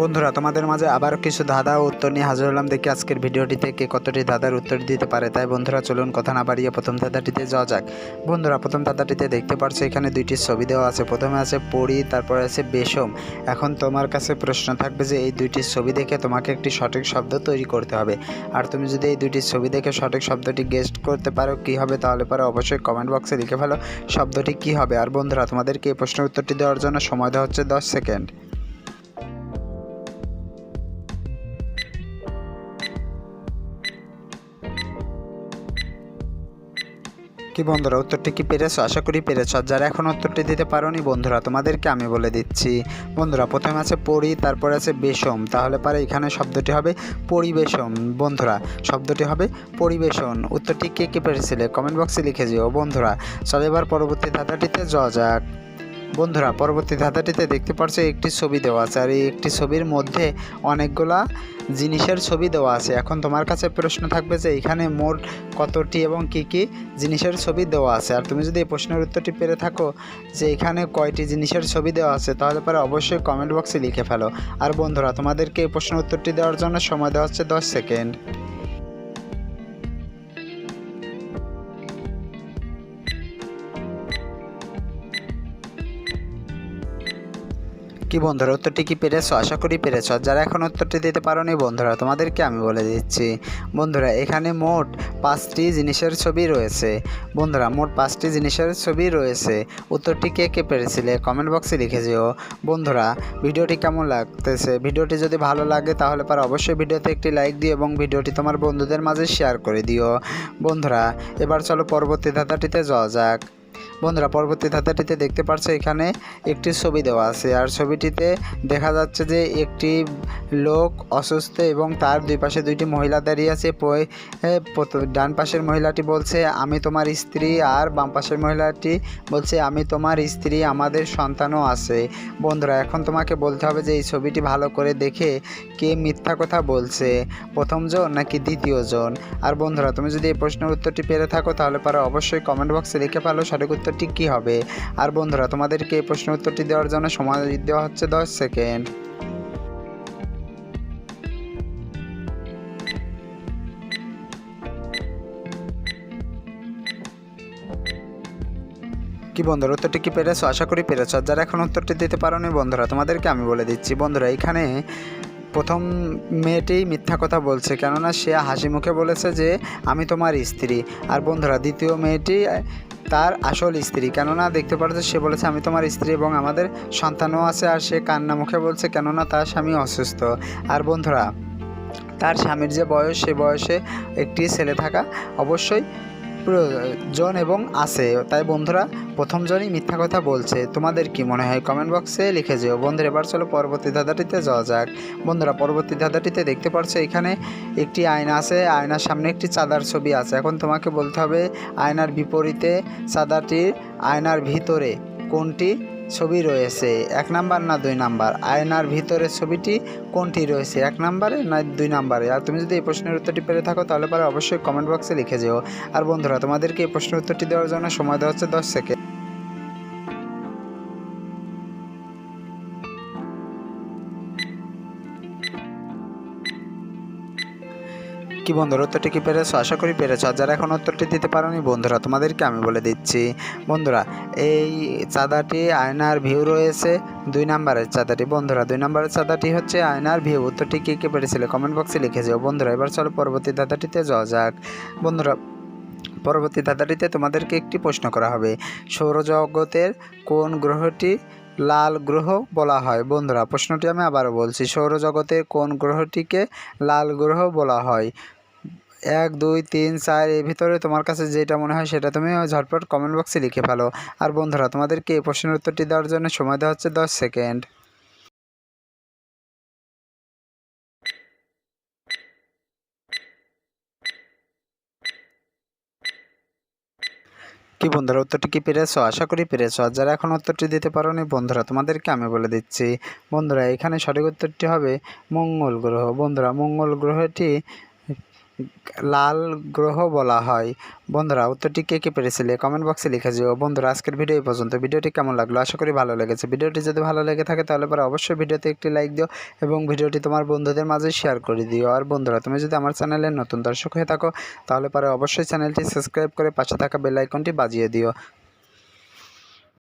বন্ধুরা, তোমাদের মাঝে আবার কিছু ও উত্তর নিয়ে হাজির হলাম। দেখি আজকের ভিডিওটিতে কে কতটি ধাঁধার উত্তর দিতে পারে। তাই বন্ধুরা, চলুন কথা না বাড়িয়ে প্রথম ধাঁধাটিতে যাওয়া যাক। বন্ধুরা, প্রথম ধাঁধাটিতে দেখতে পারছ এখানে দুইটি ছবি দেওয়া আছে। প্রথমে আছে পরি, তারপরে আছে বেশম। এখন তোমার কাছে প্রশ্ন থাকবে যে, এই দুইটি ছবি দেখে তোমাকে একটি সঠিক শব্দ তৈরি করতে হবে। আর তুমি যদি এই দুইটি ছবি দেখে সঠিক শব্দটি গেস্ট করতে পারো, কি হবে তাহলে পরে অবশ্যই কমেন্ট বক্সে লিখে ফেলো শব্দটি কি হবে। আর বন্ধুরা, তোমাদেরকে এই প্রশ্নের উত্তরটি দেওয়ার জন্য সময় দেওয়া হচ্ছে দশ সেকেন্ড। কি বন্ধুরা, উত্তরটি কি পেরেছ? আশা করি পেরেছ। যারা এখন উত্তরটি দিতে পারোনি, বন্ধুরা, তোমাদেরকে আমি বলে দিচ্ছি। বন্ধুরা, প্রথমে আছে পরি, তারপরে আছে বেশম। তাহলে পারে এখানে শব্দটি হবে পরিবেশন বন্ধুরা, শব্দটি হবে পরিবেশন। উত্তরটি কে কে পেরেছিলে? কমেন্ট বক্সে লিখে যেও, বন্ধুরা। চলে এবার পরবর্তী ধাঁধাটিতে যাওয়া যাক। বন্ধুরা, পরবর্তী ধাঁধাটিতে দেখতে পাচ্ছ একটি ছবি দেওয়া আছে। আর এই একটি ছবির মধ্যে অনেকগুলা জিনিসের ছবি দেওয়া আছে। এখন তোমার কাছে প্রশ্ন থাকবে যে, এখানে মোট কতটি এবং কি কি জিনিসের ছবি দেওয়া আছে? আর তুমি যদি এই প্রশ্নের উত্তরটি পেরে থাকো যে, এখানে কয়টি জিনিসের ছবি দেওয়া আছে, তাহলে পরে অবশ্যই কমেন্ট বক্সে লিখে ফেলো। আর বন্ধুরা, তোমাদেরকে এই প্রশ্নের উত্তরটি দেওয়ার জন্য সময় দেওয়া হচ্ছে দশ সেকেন্ড। কি বন্ধুরা, উত্তরটি কি পেরেছ? আশা করি পেরেছ। যারা এখন উত্তরটি দিতে পারোনি বন্ধুরা, তোমাদেরকে আমি বলে দিচ্ছি। বন্ধুরা, এখানে মোট পাঁচটি জিনিসের ছবি রয়েছে। বন্ধুরা, মোট পাঁচটি জিনিসের ছবি রয়েছে। উত্তরটি কে কে পেরেছিলে? কমেন্ট বক্সে লিখে যেও। বন্ধুরা, ভিডিওটি কেমন লাগতেছে? ভিডিওটি যদি ভালো লাগে, তাহলে পর অবশ্যই ভিডিওতে একটি লাইক দিও এবং ভিডিওটি তোমার বন্ধুদের মাঝে শেয়ার করে দিও। বন্ধুরা, এবার চলো পরবর্তী ধাঁধাটিতে যাওয়া যাক। বন্ধুরা, পরবর্তী ধাঁধাটিতে দেখতে পাচ্ছ এখানে একটি ছবি দেওয়া আছে। আর ছবিটিতে দেখা যাচ্ছে যে একটি লোক অসুস্থ এবং তার দুই পাশে দুইটি মহিলা দাঁড়িয়ে আছে। ডান পাশের মহিলাটি বলছে, আমি তোমার স্ত্রী। আর বাম পাশের মহিলাটি বলছে, আমি তোমার স্ত্রী, আমাদের সন্তানও আছে। বন্ধুরা, এখন তোমাকে বলতে হবে যে এই ছবিটি ভালো করে দেখে কে মিথ্যা কথা বলছে, প্রথমজন নাকি দ্বিতীয়জন? আর বন্ধুরা, তুমি যদি এই প্রশ্নের উত্তরটি পেরে থাকো তাহলে পারো অবশ্যই কমেন্ট বক্সে লিখে ফেলো সঠিক উত্তরটি কী হবে। আর বন্ধুরা, তোমাদেরকে এই প্রশ্নের উত্তরটি দেওয়ার জন্য সময় দেওয়া হচ্ছে দশ সেকেন্ড। কি বন্ধুরা, উত্তরটি কি পেরেছ? আশা করি পেরেছ। যারা এখন উত্তরটি দিতে পারোনি বন্ধুরা, তোমাদেরকে আমি বলে দিচ্ছি। বন্ধুরা, এখানে প্রথম মেয়েটি মিথ্যা কথা বলছে, কেননা সে হাসি মুখে বলেছে যে, আমি তোমার স্ত্রী। আর বন্ধুরা, দ্বিতীয় মেয়েটি তার আসল স্ত্রী। কেননা দেখতে পারো যে সে বলেছে, আমি তোমার স্ত্রী এবং আমাদের সন্তানও আছে। আর সে কান্না মুখে বলছে, কেননা তার স্বামী অসুস্থ। আর বন্ধুরা, তার স্বামীর যে বয়স, সে বয়সে একটি ছেলে থাকা অবশ্যই প্রয়োজন এবং আসে তাই বন্ধুরা, প্রথম জনই মিথ্যা কথা বলছে। তোমাদের কি মনে হয়? কমেন্ট বক্সে লিখে যেও। বন্ধুরা, এবার চলো পরবর্তী ধাঁধাটিতে যাওয়া যাক। বন্ধুরা, পরবর্তী ধাঁধাটিতে দেখতে পাচ্ছ এখানে একটি আয়না আছে। আয়নার সামনে একটি চাঁদার ছবি আছে। এখন তোমাকে বলতে হবে, আয়নার বিপরীতে চাঁদাটির আয়নার ভিতরে কোনটি ছবি রয়েছে। এক নাম্বার না দুই নাম্বার? আয়নার ভিতরে ছবিটি কোনটি রয়েছে? এক নাম্বারে না দুই নাম্বারে? আর তুমি যদি এই প্রশ্নের উত্তরটি পেরে থাকো, তাহলে পরে অবশ্যই কমেন্ট বক্সে লিখে যেও। আর বন্ধুরা, তোমাদেরকে এই প্রশ্নের উত্তরটি দেওয়ার জন্য সময় দেওয়া হচ্ছে দশ সেকেন্ড কি বন্ধুরা উত্তরটি কি পেরেছ? আশা করি পেরেছ। আর যারা এখন উত্তরটি দিতে পারোনি, বন্ধুরা, তোমাদেরকে আমি বলে দিচ্ছি। বন্ধুরা, এই চাঁদাটি আয়নার ভিউ রয়েছে দুই নাম্বারের চাঁদাটি। বন্ধুরা, দুই নাম্বারের চাঁদাটি হচ্ছে আয়নার ভিউ উত্তরটি কী কী পেরেছিলে? কমেন্ট বক্সে লিখে যাও বন্ধুরা, এবার চলো পরবর্তী ধাঁধাটিতে যাওয়া যাক। বন্ধুরা, পরবর্তী ধাঁধাটিতে তোমাদেরকে একটি প্রশ্ন করা হবে। সৌরজগতের কোন গ্রহটি লাল গ্রহ বলা হয়? বন্ধুরা, প্রশ্নটি আমি আবারও বলছি। সৌরজগতের কোন গ্রহটিকে লাল গ্রহ বলা হয়? এক, দুই, তিন, চার, এর ভিতরে তোমার কাছে যেটা মনে হয় সেটা তুমি ঝটপট কমেন্ট বক্সে লিখে ফেলো। আর বন্ধুরা, তোমাদেরকে এই প্রশ্নের উত্তরটি দেওয়ার জন্য সময় দেওয়া হচ্ছে দশ সেকেন্ড। কি বন্ধুরা, উত্তরটি কি পেরেছ? আশা করি পেরেছ। যারা এখন উত্তরটি দিতে পারোনি, বন্ধুরা, তোমাদেরকে আমি বলে দিচ্ছি। বন্ধুরা, এখানে সঠিক উত্তরটি হবে মঙ্গল গ্রহ। বন্ধুরা, মঙ্গল গ্রহটি লাল গ্রহ বলা হয়। বন্ধুরা, উত্তরটি কে কে পেরেছিলে কমেন্ট বক্সে লিখে যেও বন্ধুরা, আজকের ভিডিও এই পর্যন্ত। ভিডিওটি কেমন লাগল? আশা করি ভালো লেগেছে। ভিডিওটি যদি ভালো লেগে থাকে, তাহলে পরে অবশ্যই ভিডিওতে একটি লাইক দিও এবং ভিডিওটি তোমার বন্ধুদের মাঝে শেয়ার করে দিও। আর বন্ধুরা, তুমি যদি আমার চ্যানেলে নতুন দর্শক হয়ে থাকো, তাহলে পরে অবশ্যই চ্যানেলটি সাবস্ক্রাইব করে পাশে থাকা বেল আইকনটি বাজিয়ে দিও।